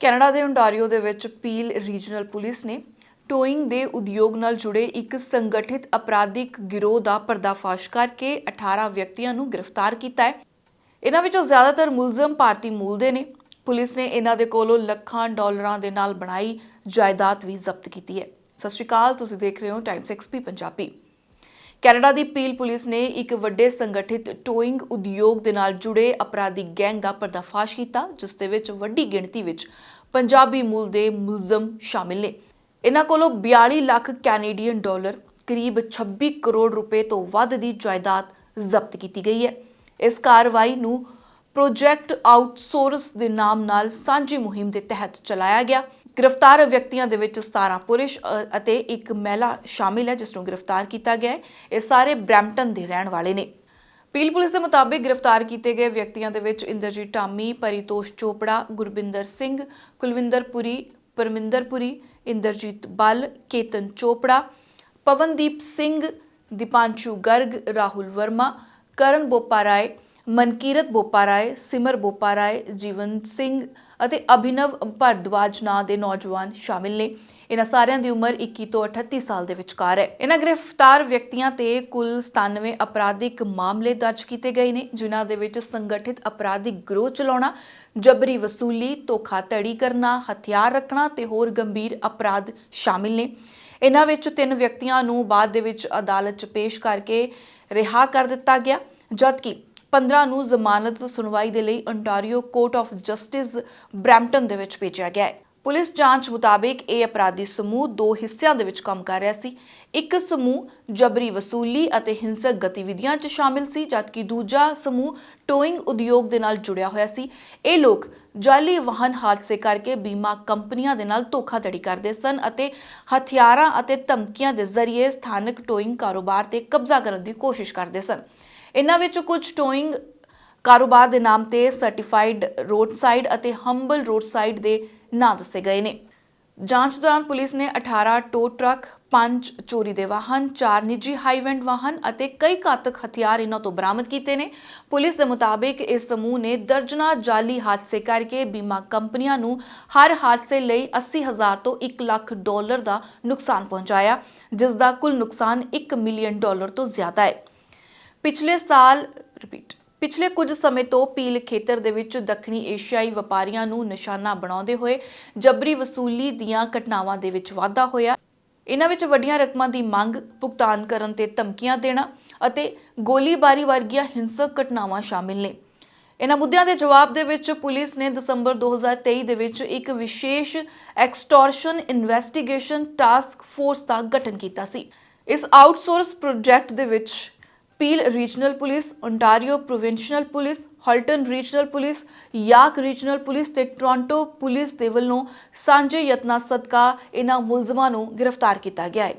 Canada ਦੇ Ontario ਦੇ ਵਿੱਚ ਪੀਲ ਰੀਜਨਲ ਪੁਲਿਸ ਨੇ ਟੋਇੰਗ ਦੇ ਉਦਯੋਗ ਨਾਲ ਜੁੜੇ ਇੱਕ ਸੰਗਠਿਤ ਅਪਰਾਧਿਕ ਗਿਰੋਹ ਦਾ ਪਰਦਾਫਾਸ਼ ਕਰਕੇ 18 ਵਿਅਕਤੀਆਂ ਨੂੰ ਗ੍ਰਿਫਤਾਰ ਕੀਤਾ ਹੈ। ਇਹਨਾਂ ਵਿੱਚੋਂ ਜ਼ਿਆਦਾਤਰ ਮੁਲਜ਼ਮ ਭਾਰਤੀ ਮੂਲ ਦੇ ਨੇ। ਪੁਲਿਸ ਨੇ ਇਹਨਾਂ ਦੇ ਕੋਲੋਂ ਲੱਖਾਂ ਡਾਲਰਾਂ ਦੇ ਨਾਲ ਬਣਾਈ ਜਾਇਦਾਦ ਵੀ ਜ਼ਬਤ ਕੀਤੀ ਹੈ। ਸਤਿ ਸ਼੍ਰੀ ਅਕਾਲ, ਤੁਸੀਂ ਦੇਖ ਰਹੇ ਹੋ ਟਾਈਮਸ ਐਕਸਪੀ ਪੰਜਾਬੀ। ਕੈਨੇਡਾ ਦੀ ਪੀਲ ਪੁਲਿਸ ਨੇ ਇੱਕ ਵੱਡੇ ਸੰਗਠਿਤ ਟੋਇੰਗ ਉਦਯੋਗ ਦੇ ਨਾਲ ਜੁੜੇ ਅਪਰਾਧਿਕ ਗੈਂਗ ਦਾ ਪਰਦਾਫਾਸ਼ ਕੀਤਾ, ਜਿਸ ਦੇ ਵਿੱਚ ਵੱਡੀ ਗਿਣਤੀ ਵਿੱਚ ਪੰਜਾਬੀ ਮੂਲ ਦੇ ਮੁਲਜ਼ਮ ਸ਼ਾਮਿਲ ਨੇ। ਇਹਨਾਂ ਕੋਲੋਂ 42 ਲੱਖ ਕੈਨੇਡੀਅਨ ਡਾਲਰ, ਕਰੀਬ 26 ਕਰੋੜ ਰੁਪਏ ਤੋਂ ਵੱਧ ਦੀ ਜਾਇਦਾਦ ਜ਼ਬਤ ਕੀਤੀ ਗਈ ਹੈ। ਇਸ ਕਾਰਵਾਈ ਨੂੰ ਪ੍ਰੋਜੈਕਟ ਆਊਟਸੋਰਸ ਦੇ ਨਾਮ ਨਾਲ ਸਾਂਝੀ ਮੁਹਿੰਮ ਦੇ ਤਹਿਤ ਚਲਾਇਆ ਗਿਆ। ਗ੍ਰਿਫਤਾਰ ਵਿਅਕਤੀਆਂ ਦੇ ਵਿੱਚ 17 ਪੁਰਸ਼ ਅਤੇ ਇੱਕ ਮਹਿਲਾ ਸ਼ਾਮਿਲ ਹੈ, ਜਿਸ ਨੂੰ ਗ੍ਰਿਫਤਾਰ ਕੀਤਾ ਗਿਆ ਹੈ। ਇਹ ਸਾਰੇ ਬ੍ਰੈਂਪਟਨ ਦੇ ਰਹਿਣ ਵਾਲੇ ਨੇ। ਪੀਲ ਪੁਲਿਸ ਦੇ ਮੁਤਾਬਿਕ ਗ੍ਰਿਫਤਾਰ ਕੀਤੇ ਗਏ ਵਿਅਕਤੀਆਂ ਦੇ ਵਿੱਚ ਇੰਦਰਜੀਤ ਟਾਮੀ ਪਰਿਤੋਸ਼ ਚੋਪੜਾ, ਗੁਰਬਿੰਦਰ ਸਿੰਘ, ਕੁਲਵਿੰਦਰ ਪੁਰੀ, ਪਰਮਿੰਦਰ ਪੁਰੀ, ਇੰਦਰਜੀਤ ਬਲ, ਕੇਤਨ ਚੋਪੜਾ, ਪਵਨਦੀਪ ਸਿੰਘ, ਦੀਪਾਂਸ਼ੂ ਗਰਗ, ਰਾਹੁਲ ਵਰਮਾ, ਕਰਨ ਬੋਪਾ ਰਾਏ ਮਨਕੀਰਤ ਬੋਪਾ ਰਾਏ ਸਿਮਰ ਬੋਪਾ ਰਾਏ ਜੀਵਨ ਸਿੰਘ ਅਤੇ ਅਭਿਨਵ ਭਰਦਵਾਜ ਨਾਂ ਦੇ ਨੌਜਵਾਨ ਸ਼ਾਮਿਲ ਨੇ। ਇਹਨਾਂ ਸਾਰਿਆਂ ਦੀ ਉਮਰ 21 ਤੋਂ 38 ਸਾਲ ਦੇ ਵਿਚਕਾਰ ਹੈ। ਇਹਨਾਂ ਗ੍ਰਿਫਤਾਰ ਵਿਅਕਤੀਆਂ ਤੇ ਕੁੱਲ 97 ਅਪਰਾਧਿਕ ਮਾਮਲੇ ਦਰਜ ਕੀਤੇ ਗਏ ਨੇ, ਜਿਨ੍ਹਾਂ ਦੇ ਵਿੱਚ ਸੰਗਠਿਤ ਅਪਰਾਧਿਕ ਗਰੋਹ ਚਲਾਉਣਾ, ਜਬਰੀ ਵਸੂਲੀ, ਧੋਖਾਧੜੀ ਕਰਨਾ, ਹਥਿਆਰ ਰੱਖਣਾ ਤੇ ਹੋਰ ਗੰਭੀਰ ਅਪਰਾਧ ਸ਼ਾਮਿਲ ਨੇ। ਇਹਨਾਂ ਵਿੱਚ ਤਿੰਨ ਵਿਅਕਤੀਆਂ ਨੂੰ ਬਾਅਦ ਦੇ ਵਿੱਚ ਅਦਾਲਤ 'ਚ ਪੇਸ਼ ਕਰਕੇ ਰਿਹਾ ਕਰ ਦਿੱਤਾ ਗਿਆ, ਜਦਕਿ 15 ਨੂੰ ਜ਼ਮਾਨਤ ਸੁਣਵਾਈ ਦੇ ਲਈ Ontario court of justice Brampton ਦੇ ਵਿੱਚ ਭੇਜਿਆ ਗਿਆ ਹੈ। ਪੁਲਿਸ ਜਾਂਚ ਮੁਤਾਬਿਕ ਇਹ ਅਪਰਾਧੀ ਸਮੂਹ ਦੋ ਹਿੱਸਿਆਂ ਦੇ ਵਿੱਚ ਕੰਮ ਕਰ ਰਿਹਾ ਸੀ। ਇੱਕ ਸਮੂਹ ਜਬਰੀ ਵਸੂਲੀ ਅਤੇ ਹਿੰਸਕ ਗਤੀਵਿਧੀਆਂ 'ਚ ਸ਼ਾਮਿਲ ਸੀ, ਜਦਕਿ ਦੂਜਾ ਸਮੂਹ ਟੋਇੰਗ ਉਦਯੋਗ ਦੇ ਨਾਲ ਜੁੜਿਆ ਹੋਇਆ ਸੀ। ਇਹ ਲੋਕ ਜਾਲੀ ਵਾਹਨ ਹਾਦਸੇ ਕਰਕੇ ਬੀਮਾ ਕੰਪਨੀਆਂ ਦੇ ਨਾਲ ਧੋਖਾਧੜੀ ਕਰਦੇ ਸਨ ਅਤੇ ਹਥਿਆਰਾਂ ਅਤੇ ਧਮਕੀਆਂ ਦੇ ਜ਼ਰੀਏ ਸਥਾਨਕ ਟੋਇੰਗ ਕਾਰੋਬਾਰ ਤੇ ਕਬਜ਼ਾ ਕਰਨ ਦੀ ਕੋਸ਼ਿਸ਼ ਕਰਦੇ ਸਨ। ਇਹਨਾਂ ਵਿੱਚ ਕੁਝ ਟੋਇੰਗ ਕਾਰੋਬਾਰ ਦੇ ਨਾਮ ਤੇ ਸਰਟੀਫਾਈਡ ਰੋਡ ਸਾਈਡ ਅਤੇ ਹੰਬਲ ਰੋਡ ਸਾਈਡ ਦੇ ਨਾਂ ਦੱਸੇ ਗਏ ਨੇ। ਜਾਂਚ ਦੌਰਾਨ ਪੁਲਿਸ ਨੇ 18 ਟੋ ਟਰੱਕ 5 ਚੋਰੀ ਦੇ ਵਾਹਨ 4 ਨਿੱਜੀ ਹਾਈਵੈਂਡ ਵਾਹਨ ਅਤੇ ਕਈ ਘਾਤਕ ਹਥਿਆਰ ਇਹਨਾਂ ਤੋਂ ਬਰਾਮਦ ਕੀਤੇ ਨੇ। ਪੁਲਿਸ ਦੇ ਮੁਤਾਬਿਕ ਇਸ ਸਮੂਹ ਨੇ ਦਰਜਨਾ ਜਾਲੀ ਹਾਦਸੇ ਕਰਕੇ ਬੀਮਾ ਕੰਪਨੀਆਂ ਨੂੰ ਹਰ ਹਾਦਸੇ ਲਈ 80000 ਤੋਂ 1 ਲੱਖ ਡਾਲਰ ਦਾ ਨੁਕਸਾਨ ਪਹੁੰਚਾਇਆ, ਜਿਸ ਦਾ ਕੁੱਲ ਨੁਕਸਾਨ 1 ਮਿਲੀਅਨ ਡਾਲਰ ਤੋਂ ਜ਼ਿਆਦਾ ਹੈ। ਪਿਛਲੇ ਸਾਲ ਰਿਪੀਟ ਪਿਛਲੇ ਕੁਝ ਸਮੇਂ ਤੋਂ ਪੀਲ ਖੇਤਰ ਦੇ ਵਿੱਚ ਦੱਖਣੀ ਏਸ਼ੀਆਈ ਵਪਾਰੀਆਂ ਨੂੰ ਨਿਸ਼ਾਨਾ ਬਣਾਉਂਦੇ ਹੋਏ ਜਬਰੀ ਵਸੂਲੀ ਦੀਆਂ ਘਟਨਾਵਾਂ ਦੇ ਵਿੱਚ ਵਾਧਾ ਹੋਇਆ। ਇਹਨਾਂ ਵਿੱਚ ਵੱਡੀਆਂ ਰਕਮਾਂ ਦੀ ਮੰਗ, ਭੁਗਤਾਨ ਕਰਨ ਤੇ ਧਮਕੀਆਂ ਦੇਣਾ ਅਤੇ ਗੋਲੀਬਾਰੀ ਵਰਗੀਆਂ ਹਿੰਸਕ ਘਟਨਾਵਾਂ ਸ਼ਾਮਿਲ ਨੇ। ਇਹਨਾਂ ਮੁੱਦਿਆਂ ਦੇ ਜਵਾਬ ਦੇ ਵਿੱਚ ਪੁਲਿਸ ਨੇ ਦਸੰਬਰ 2023 ਦੇ ਵਿੱਚ ਇੱਕ ਵਿਸ਼ੇਸ਼ ਐਕਸਟੋਰਸ਼ਨ ਇਨਵੈਸਟੀਗੇਸ਼ਨ ਟਾਸਕ ਫੋਰਸ ਦਾ ਗਠਨ ਕੀਤਾ ਸੀ। ਇਸ ਆਊਟਸੋਰਸ ਪ੍ਰੋਜੈਕਟ ਦੇ ਵਿੱਚ Peel regional police Ontario provincial police, Halton regional police, York regional police ਤੇ ਟੋਰਾਂਟੋ ਪੁਲਿਸ ਦੇ ਵੱਲੋਂ ਸਾਂਝੇ ਯਤਨਾਂ ਸਦਕਾ ਇਹਨਾਂ ਮੁਲਜ਼ਮਾਂ ਨੂੰ ਗ੍ਰਿਫਤਾਰ ਕੀਤਾ ਗਿਆ ਹੈ।